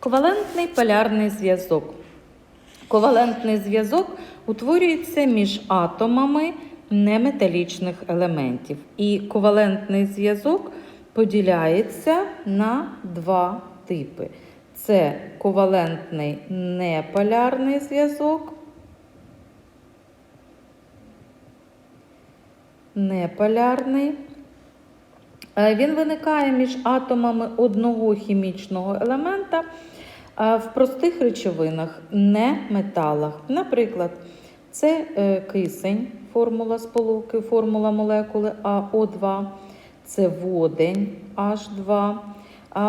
Ковалентний полярний зв'язок. Ковалентний зв'язок утворюється між атомами неметалічних елементів. І ковалентний зв'язок поділяється на два типи. Це ковалентний неполярний зв'язок. Неполярний. Е, Він виникає між атомами одного хімічного елемента е, в простих речовинах, не металах. Наприклад, це е, кисень, формула сполуки, формула молекули АО2, це водень H2.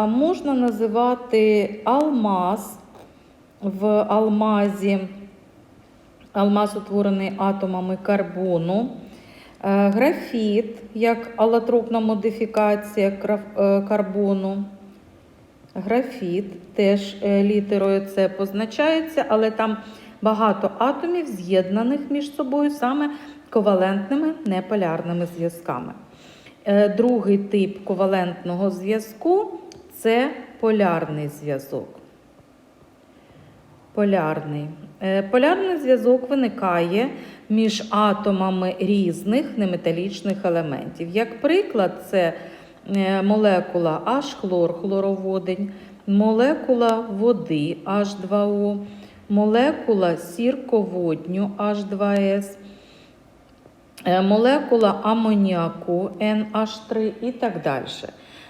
Можна називати алмаз в алмазі. Алмаз утворений атомами карбону. Е, Графіт як алотропна модифікація е, карбону. Графіт теж е, літерою С позначається, але там багато атомів з'єднаних між собою саме ковалентними неполярними зв'язками. Другий тип ковалентного зв'язку це полярний зв'язок. Полярний. Е, Полярний зв'язок виникає між атомами різних неметалічних елементів. Як приклад, це е, молекула H-хлор, хлороводень, молекула води H2O, молекула сірководню H2S, е, молекула амоніаку NH3 і так далі.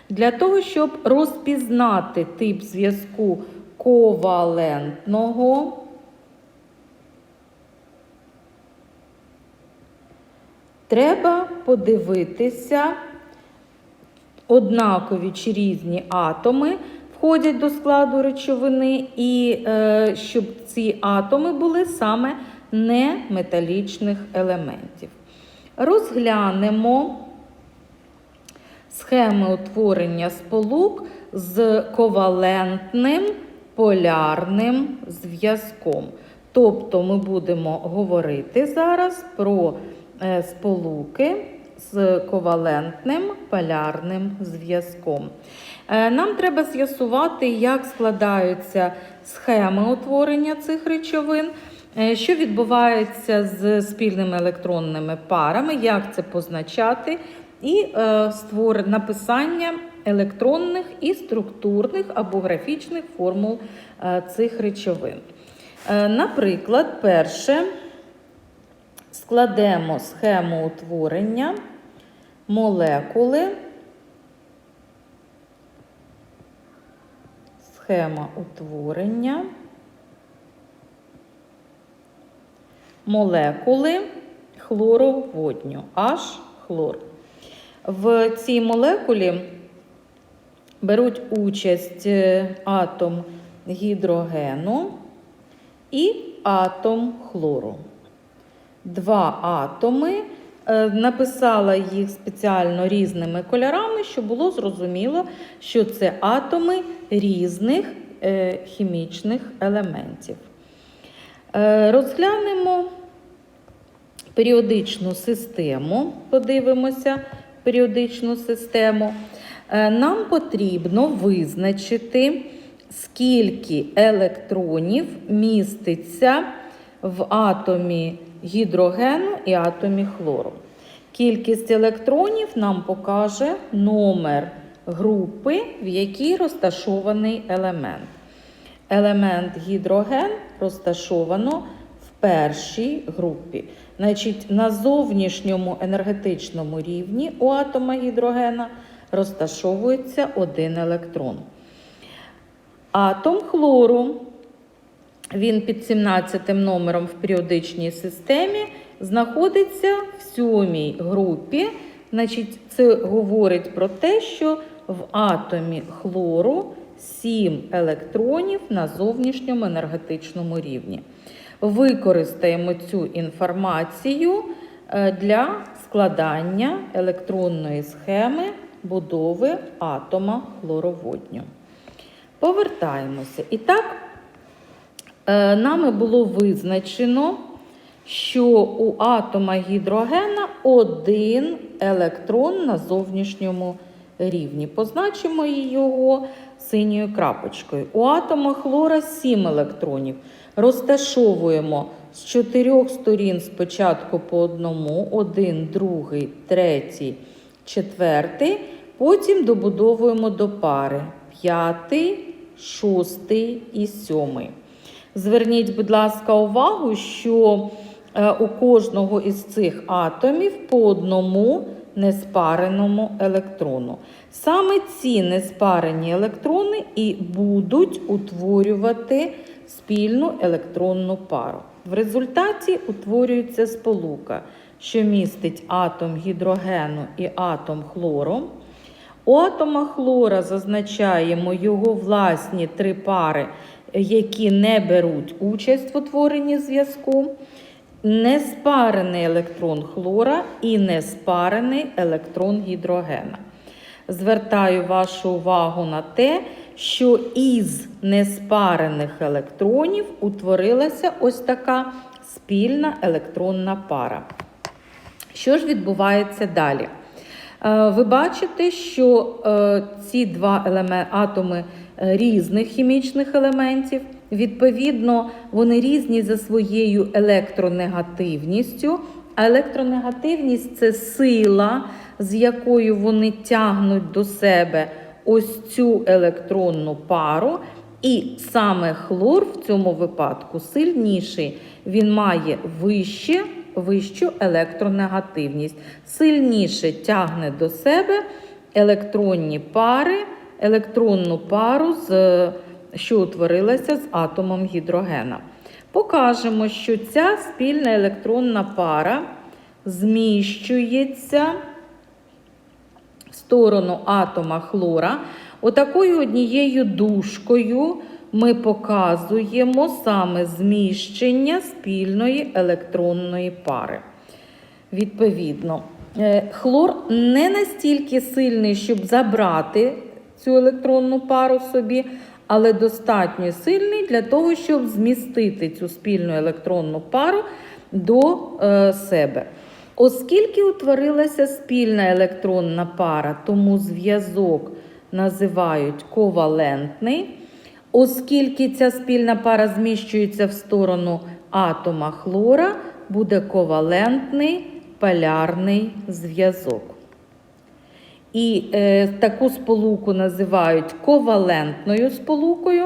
Для того, щоб розпізнати тип зв'язку ковалентного, треба подивитися, однакові чи різні атоми входять до складу речовини, і е, щоб ці атоми були саме неметалічних елементів. Розглянемо схеми утворення сполук з ковалентним полярним зв'язком. Тобто ми будемо говорити зараз про е, сполуки з ковалентним полярним зв'язком. Е, Нам треба з'ясувати, як складаються схеми утворення цих речовин, е, що відбувається з спільними електронними парами, як це позначати, і створ... написання електронних і структурних або графічних формул е, цих речовин. Е, Наприклад, перше складемо схему утворення молекули. Схема утворення молекули хлороводню H-хлор. В цій молекулі беруть участь е, атом гідрогену і атом хлору. Два атоми. Е, Написала їх спеціально різними кольорами, щоб було зрозуміло, що це атоми різних е, хімічних елементів. Розглянемо періодичну систему, подивимося періодичну систему. Е, Нам потрібно визначити, скільки електронів міститься в атомі гідрогену і атомі хлору. Кількість електронів нам покаже номер групи, в якій розташований елемент. Елемент гідроген розташовано в першій групі. Значить, на зовнішньому енергетичному рівні у атома гідрогена розташовується один електрон. Атом хлору, він під 17 номером в періодичній системі, знаходиться в сьомій групі. Значить, це говорить про те, що в атомі хлору 7 електронів на зовнішньому енергетичному рівні. Використаємо цю інформацію е, для складання електронної схеми будови атома хлороводню. Повертаємося. І так, е, нами було визначено, що у атома гідрогена один електрон на зовнішньому рівні. Позначимо його синьою крапочкою. У атома хлора 7 електронів. Розташовуємо з чотирьох сторін спочатку по одному, один, другий, третій, четвертий. Потім добудовуємо до пари п'ятий, шостий і сьомий. Зверніть, будь ласка, увагу, що е, у кожного із цих атомів по одному неспареному електрону. Саме ці неспарені електрони і будуть утворювати спільну електронну пару. В результаті утворюється сполука, що містить атом гідрогену і атом хлору. У атома хлора зазначаємо його власні три пари, які не беруть участь в утворенні зв'язку. Неспарений електрон хлора і неспарений електрон гідрогена. Звертаю вашу увагу на те, що із неспарених електронів утворилася ось така спільна електронна пара. Що ж відбувається далі? Е, Ви бачите, що е, ці два атоми е, різних хімічних елементів, відповідно, вони різні за своєю електронегативністю. А електронегативність це сила, з якою вони тягнуть до себе ось цю електронну пару. І саме хлор в цьому випадку сильніший. Він має вище, вищу електронегативність. Сильніше тягне до себе електронні пари, електронну пару, з, що утворилася з атомом гідрогена. Покажемо, що ця спільна електронна пара зміщується в сторону атома хлора. Отакою однією дужкою ми показуємо саме зміщення спільної електронної пари. Відповідно, е, хлор не настільки сильний, щоб забрати цю електронну пару собі, але достатньо сильний для того, щоб змістити цю спільну електронну пару до е, себе. Оскільки утворилася спільна електронна пара, тому зв'язок називають ковалентний. Оскільки ця спільна пара зміщується в сторону атома хлора, буде ковалентний полярний зв'язок. І е, таку сполуку називають ковалентною сполукою.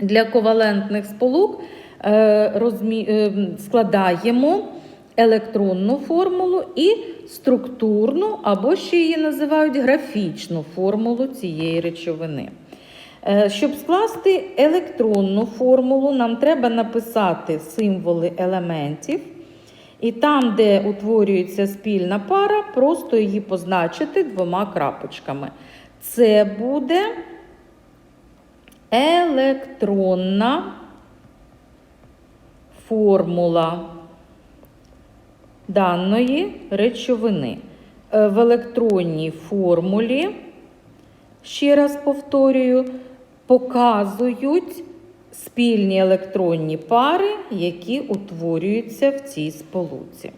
Для ковалентних сполук е, розмі... е, складаємо електронну формулу і структурну, або ще її називають графічну формулу цієї речовини. Е, Щоб скласти електронну формулу, нам треба написати символи елементів. І там, де утворюється спільна пара, просто її позначити двома крапочками. Це буде електронна формула даної речовини. Е, В електронній формулі, ще раз повторюю, показують спільні електронні пари, які утворюються в цій сполуці.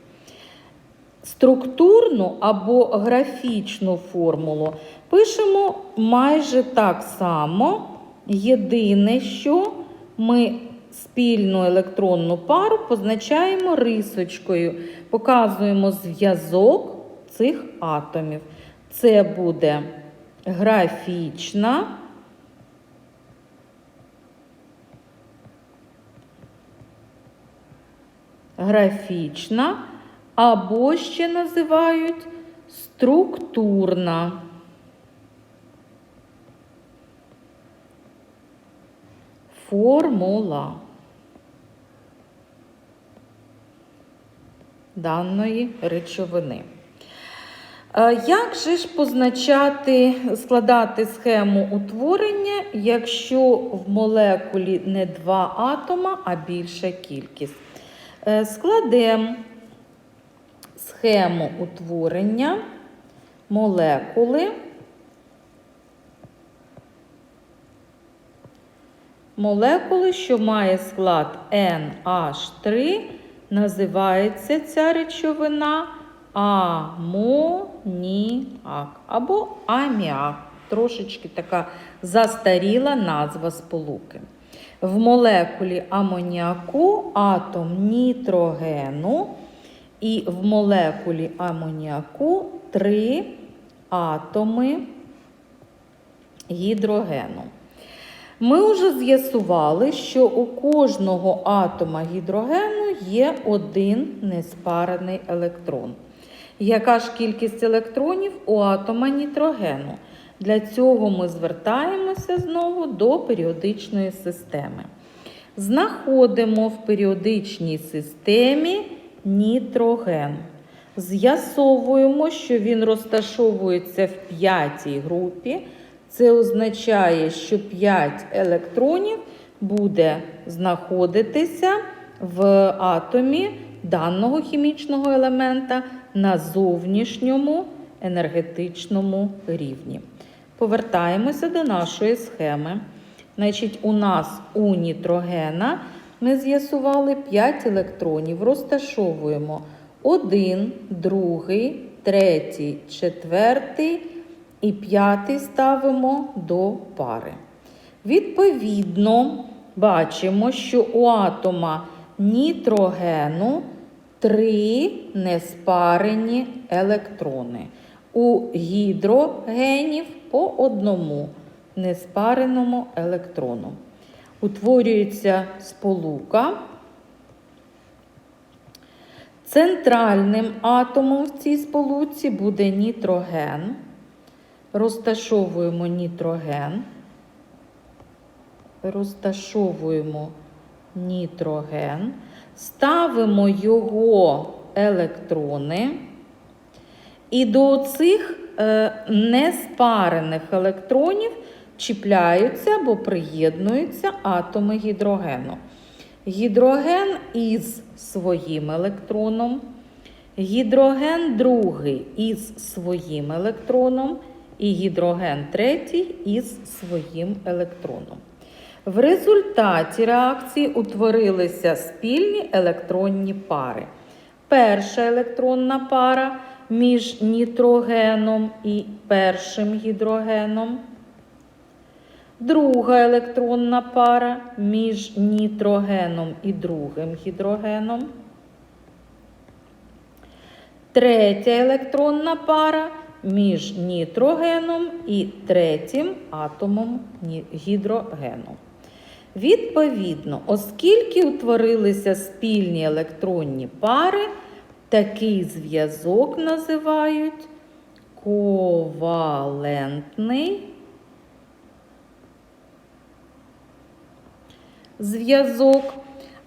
Структурну або графічну формулу пишемо майже так само. Єдине, що ми спільну електронну пару позначаємо рисочкою, показуємо зв'язок цих атомів. Це буде графічна. Графічна або ще називають структурна. Формула даної речовини. Е, Як же ж позначати, складати схему утворення, якщо в молекулі не два атома, а більша кількість? Е, Складемо схему утворення молекули. Молекули, що має склад NH3, називається ця речовина амоніак або аміак. Трошечки така застаріла назва сполуки. В молекулі амоніаку атом нітрогену, і в молекулі амоніаку три атоми гідрогену. Ми вже з'ясували, що у кожного атома гідрогену є один неспарений електрон. Яка ж кількість електронів у атома нітрогену? Для цього ми звертаємося знову до періодичної системи. Знаходимо в періодичній системі нітроген. З'ясовуємо, що він розташовується в п'ятій групі. Це означає, що 5 електронів буде знаходитися в атомі даного хімічного елемента на зовнішньому енергетичному рівні. Повертаємося до нашої схеми. Значить, у нас у нітрогена ми з'ясували 5 електронів, розташовуємо 1, 2, 3, 4 і п'ятий ставимо до пари. Відповідно, бачимо, що у атома нітрогену три неспарені електрони. У гідрогенів по одному неспареному електрону. Утворюється сполука. Центральним атомом в цій сполуці буде нітроген. Розташовуємо нітроген. Розташовуємо нітроген, ставимо його електрони. І до цих е, неспарених електронів чіпляються або приєднуються атоми гідрогену. Гідроген із своїм електроном, гідроген другий із своїм електроном, і гідроген третій із своїм електроном. В результаті реакції утворилися спільні електронні пари. Перша електронна пара між нітрогеном і першим гідрогеном. Друга електронна пара між нітрогеном і другим гідрогеном. Третя електронна пара між нітрогеном і третім атомом гідрогену. Відповідно, оскільки утворилися спільні електронні пари, такий зв'язок називають ковалентний зв'язок.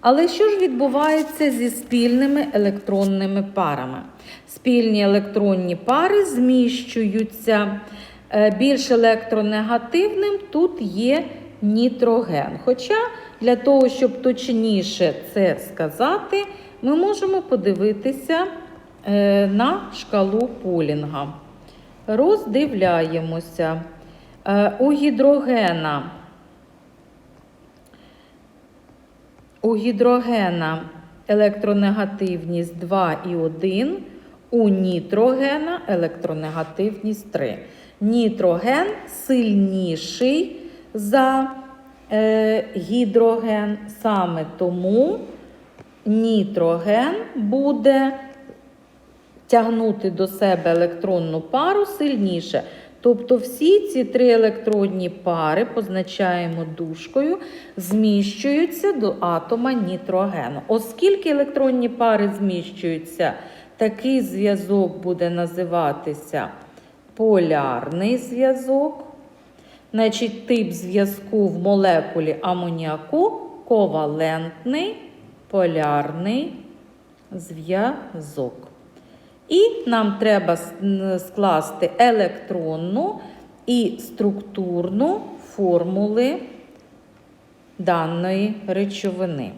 Але що ж відбувається зі спільними електронними парами? Спільні електронні пари зміщуються е, більш електронегативним, тут є нітроген. Хоча для того, щоб точніше це сказати, ми можемо подивитися е, на шкалу Полінга. Роздивляємося. Е, у гідрогена У гідрогена електронегативність 2 і 1, у нітрогена електронегативність 3. Нітроген сильніший за е, гідроген, саме тому нітроген буде тягнути до себе електронну пару сильніше. Тобто всі ці три електронні пари позначаємо дужкою, зміщуються до атома нітрогену. Оскільки електронні пари зміщуються, такий зв'язок буде називатися полярний зв'язок. Значить, тип зв'язку в молекулі амоніаку ковалентний полярний зв'язок. І нам треба скласти електронну і структурну формули даної речовини.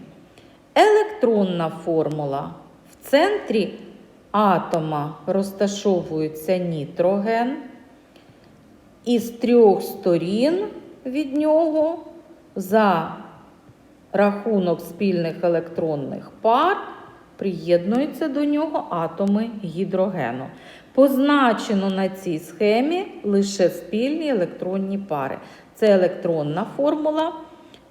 Електронна формула в центрі атома розташовується нітроген. Із трьох сторін від нього за рахунок спільних електронних пар приєднуються до нього атоми гідрогену. Позначено на цій схемі лише спільні електронні пари. Це електронна формула,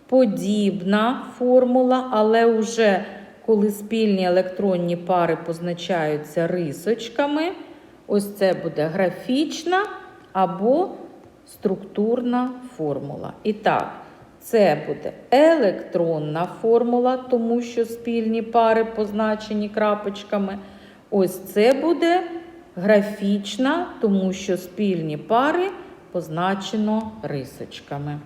подібна формула, але вже коли спільні електронні пари позначаються рисочками, ось це буде графічна або структурна формула. І так, це буде електронна формула, тому що спільні пари позначені крапочками. Ось це буде графічна, тому що спільні пари позначено рисочками.